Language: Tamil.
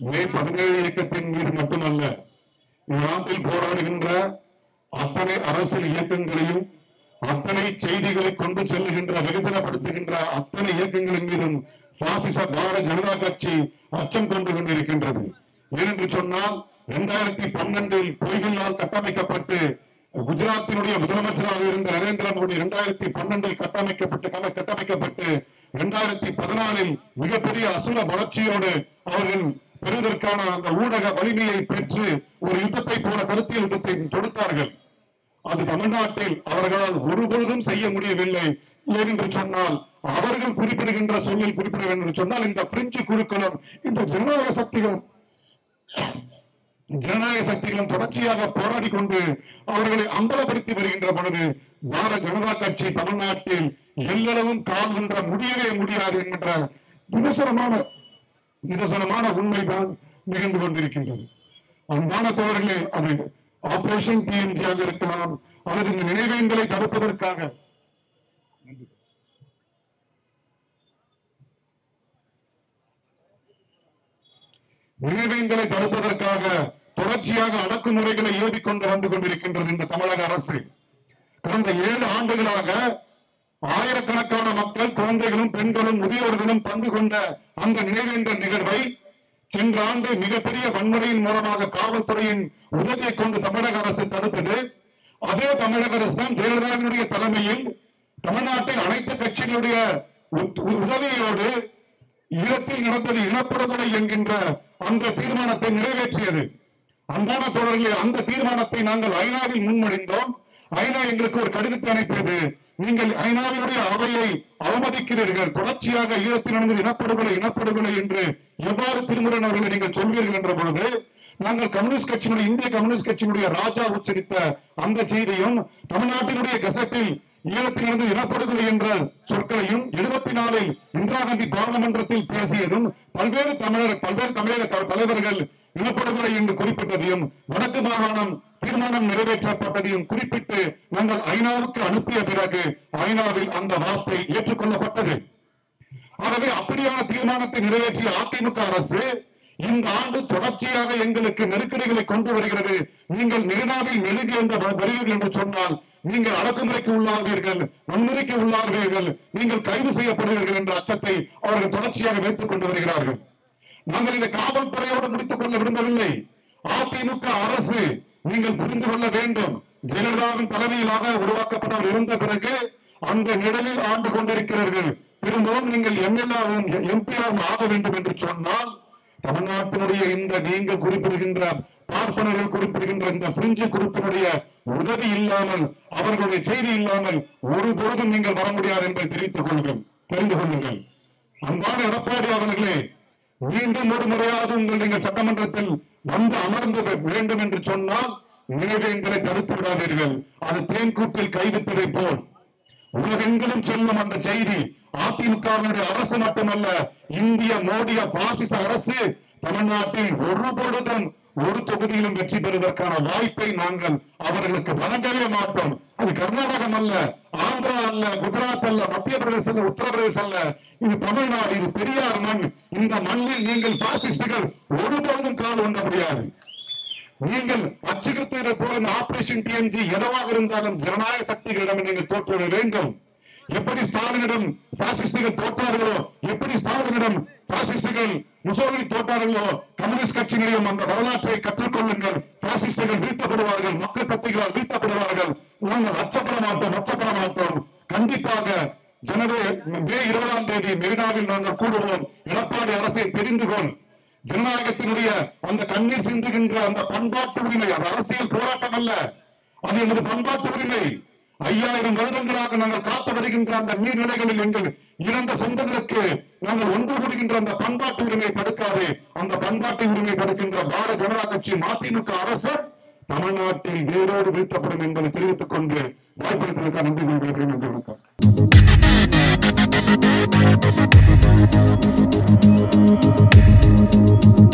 பதினேழு இயக்கத்தின் மீது மட்டுமல்ல நாட்டில் போராடுகின்ற அத்தனை அரசியல் இயக்கங்களையும் அத்தனை செய்திகளை கொண்டு செல்லுகின்ற வெகுஜனப்படுத்துகின்ற அத்தனை இயக்கங்களின் மீதும் பாசிச பாரத ஜனதா கட்சி அச்சம் கொண்டு கொண்டிருக்கின்றது. ஏனென்று சொன்னால் இரண்டாயிரத்தி பன்னெண்டில் பொய்களால் கட்டமைக்கப்பட்டு குஜராத்தினுடைய முதலமைச்சராக இருந்த நரேந்திர மோடி இரண்டாயிரத்தி பன்னெண்டில் கட்டமைக்கப்பட்டு கட்டமைக்கப்பட்டு இரண்டாயிரத்தி பதினாலில் மிகப்பெரிய அசுர வளர்ச்சியோடு அவர்கள் பெறுவதற்கான அந்த ஊடக வலிமையை பெற்று ஒரு யுத்தத்தை போல கருத்தியல் யுத்தத்தை தொடுத்தார்கள். அது தமிழ்நாட்டில் அவர்களால் ஒருபொழுதும் செய்ய முடியவில்லை. ஏனென்று சொன்னால் அவர்கள் குறிப்பிடுகின்ற சொல்லில் குறிப்பிட வேண்டும் என்று சொன்னால் இந்த பிரெஞ்சு குழுக்களும் இந்த ஜனநாயக சக்திகளும் ஜனநாயக சக்திகளும் தொடர்ச்சியாக போராடி கொண்டு அவர்களை அம்பலப்படுத்தி வருகின்ற பொழுது பாரத ஜனதா கட்சி தமிழ்நாட்டில் எல்லளவும் கால்கின்ற முடியவே முடியாது என்கின்ற விமர்சனமான நிதர்சனமான உண்மைதான் நிகழ்ந்து கொண்டிருக்கின்றது. அன்பான தோழர்களே அது ஆபரேஷன் டிஎன்ஜியாக இருக்கலாம் அல்லது இந்த நினைவேந்தலை தடுப்பதற்காக. நினைவேந்தலை தடுப்பதற்காக தொடர்ச்சியாக அடக்குமுறைகளை ஏவிக்கொண்டு வந்து கொண்டிருக்கின்றது இந்த தமிழக அரசு. கடந்த ஏழு ஆண்டுகளாக ஆயிரக்கணக்கான மக்கள் குழந்தைகளும் பெண்களும் முதியோர்களும் பங்கு கொண்ட அந்த நினைவேந்த நிகழ்வை சென்ற ஆண்டு மிகப்பெரிய வன்முறையின் மூலமாக காவல்துறையின் உதவியை கொண்டு தமிழக அரசு தடுத்தது. அதே தமிழக அரசு தான் ஜெயலலிதாவினுடைய தலைமையில் தமிழ்நாட்டில் அனைத்து கட்சிகளுடைய உத்- உதவியோடு ஈழத்தில் நடந்தது இனப்படுகொலை என்கின்ற அந்த தீர்மானத்தை நிறைவேற்றியது. அன்பான தோழர்களே அந்த தீர்மானத்தை நாங்கள் ஐநாவில் முன்மொழிந்தோம். ஐநா எங்களுக்கு ஒரு கடிதத்தை அனுப்பியது. நீங்கள் ஐநாவினுடைய அவையை அவமதிக்கிறீர்கள். தொடர்ச்சியாக ஈழத்தில் நடந்தது இனப்படுகொலை இனப்படுகொலை என்று எவ்வாறு திருமுருகன் அவர்களை நீங்கள் சொல்வீர்கள் என்ற பொழுது நாங்கள் கம்யூனிஸ்ட் கட்சியினுடைய இந்திய கம்யூனிஸ்ட் கட்சியினுடைய ராஜா உச்சரித்த அந்த செய்தியும் தமிழ்நாட்டினுடைய கசட்டில் ஈழத்தில் நடந்த இனப்படுகொலை என்ற சொற்களையும் எழுபத்தி நாலில் இந்திரா காந்தி பாராளுமன்றத்தில் பேசியதும் பல்வேறு தமிழர் பல்வேறு தமிழக த- தலைவர்கள் இனப்படுகொலை என்று குறிப்பிட்டதையும் வடக்கு மாகாணம் தீர்மானம் நிறைவேற்றப்பட்டதையும் குறிப்பிட்டு நாங்கள் ஐநாவுக்கு அனுப்பிய பிறகு ஐநாவில் அந்த வார்த்தை ஏற்றுக்கொள்ளப்பட்டது. ஆகவே அப்படியான தீர்மானத்தை நிறைவேற்றிய அதிமுக அரசு இந்த ஆண்டு தொடர்ச்சியாக எங்களுக்கு நெருக்கடிகளை கொண்டு வருகிறது. நீங்கள் மெரினாவில் மெழுகி என்ற வருவீர்கள் என்று சொன்னால் நீங்கள் அடக்குமுறைக்கு உள்ளாவீர்கள் வன்முறைக்கு உள்ளாவீர்கள் நீங்கள் கைது செய்யப்படுவீர்கள் என்ற அச்சத்தை அவர்கள் தொடர்ச்சியாக வைத்துக் கொண்டு வருகிறார்கள். நாங்கள் இதை காவல்துறையோடு முடித்துக் கொள்ள விரும்பவில்லை. அதிமுக அரசு நீங்கள் புரிந்து கொள்ள வேண்டும். ஜெயலலிதாவின் தலைமையிலாக உருவாக்கப்பட்டவர் இருந்த பிறகு அந்த நிழலில் ஆண்டு கொண்டிருக்கிறார்கள். திரும்பவும் நீங்கள் எம்எல்ஏவும் எம்பியாவும் ஆக வேண்டும் என்று சொன்னால் தமிழ்நாட்டினுடைய இந்த நீங்கள் குறிப்பிடுகின்ற பார்ப்பனர்கள் குறிப்பிடுகின்ற இந்த பிரிஞ்சு குரூப்பினுடைய உதவி இல்லாமல் அவர்களுடைய செய்தி இல்லாமல் ஒரு பொழுதும் நீங்கள் வர முடியாது என்பதை தெரிவித்துக் கொள்ளுங்கள். தெரிந்து கொள்ளுங்கள். அன்பான எடப்பாடி அவர்களே மீண்டும் ஒரு முறையாவது உங்கள் நீங்கள் சட்டமன்றத்தில் வந்து அமர்ந்து வேண்டும் என்று சொன்னால் நினைவேந்தலை தடுத்து விடாதீர்கள். அது தேன்கூட்டில் கைவிட்டதை போல். உலகெங்கிலும் செல்லும் அந்த செய்தி அதிமுகவினுடைய அரசு மட்டுமல்ல இந்திய மோடிய பாசிச அரசு தமிழ்நாட்டில் ஒரு பொழுதும் ஒரு தொகுதியிலும் வெற்றி பெறுவதற்கான வாய்ப்பை நாங்கள் அவர்களுக்கு வழங்கவே மாட்டோம். அது கர்நாடகம் அல்ல ஆந்திரா அல்ல குஜராத் அல்ல மத்திய பிரதேசம் உத்தரப்பிரதேசம் அல்ல. இது தமிழ்நாடு இது பெரியார் மண். இந்த மண்ணில் நீங்கள் பாசிஸ்டுகள் ஒருபோதும் கால் ஒன்ற முடியாது. நீங்கள் அச்சுறுத்துகிற போல இந்த ஆபரேஷன் டிஎம்ஜி எதுவாக இருந்தாலும் ஜனநாயக சக்திகளிடம் நீங்கள் தோற்றுவிட வேண்டும். எப்படி ஸ்டாலினிடம் பாசிஸ்டுகள் தோற்றார்களோ எப்படி ஸ்டாலினிடம் பாசிஸ்டுகள் முசோலினி தோற்றார்களோ கம்யூனிஸ்ட் கட்சிகளையும் அந்த வரலாற்றை கற்றுக்கொள்ளுங்கள். பாசிஸ்டுகள் வீழ்த்தப்படுவார்கள் மக்கள் சக்திகளால் வீழ்த்தப்படுவார்கள். நாங்கள் அச்சப்பட மாட்டோம் அச்சப்பட மாட்டோம். கண்டிப்பாக எனவே மே இருபதாம் தேதி மெரினாவில் நாங்கள் கூடுவோம். எடப்பாடி அரசை தெரிந்து கொள் ஜனநாயகத்தினுடைய அந்த கண்ணீர் சிந்துகின்ற அந்த பண்பாட்டு உரிமை அது அரசியல் போராட்டம் அல்ல. அது எமது பண்பாட்டு உரிமை. ஐயாயிரம் வருடங்களாக நாங்கள் காத்து வருகின்ற அந்த நீர்நிலைகளில் எங்கள் இறந்த சொந்தங்களுக்கு நாங்கள் ஒன்று கூடுகின்ற அந்த பண்பாட்டு உரிமையை தடுக்காது. அந்த பண்பாட்டு உரிமையை தடுக்கின்ற பாரத ஜனதா கட்சி மதிமுக அரசு தமிழ்நாட்டில் வேரோடு வீழ்த்தப்படும் என்பதை தெரிவித்துக் கொண்டு வாய்ப்பளித்ததற்காக நன்றி கூறுகிறேன். நன்றி வணக்கம். Thank you.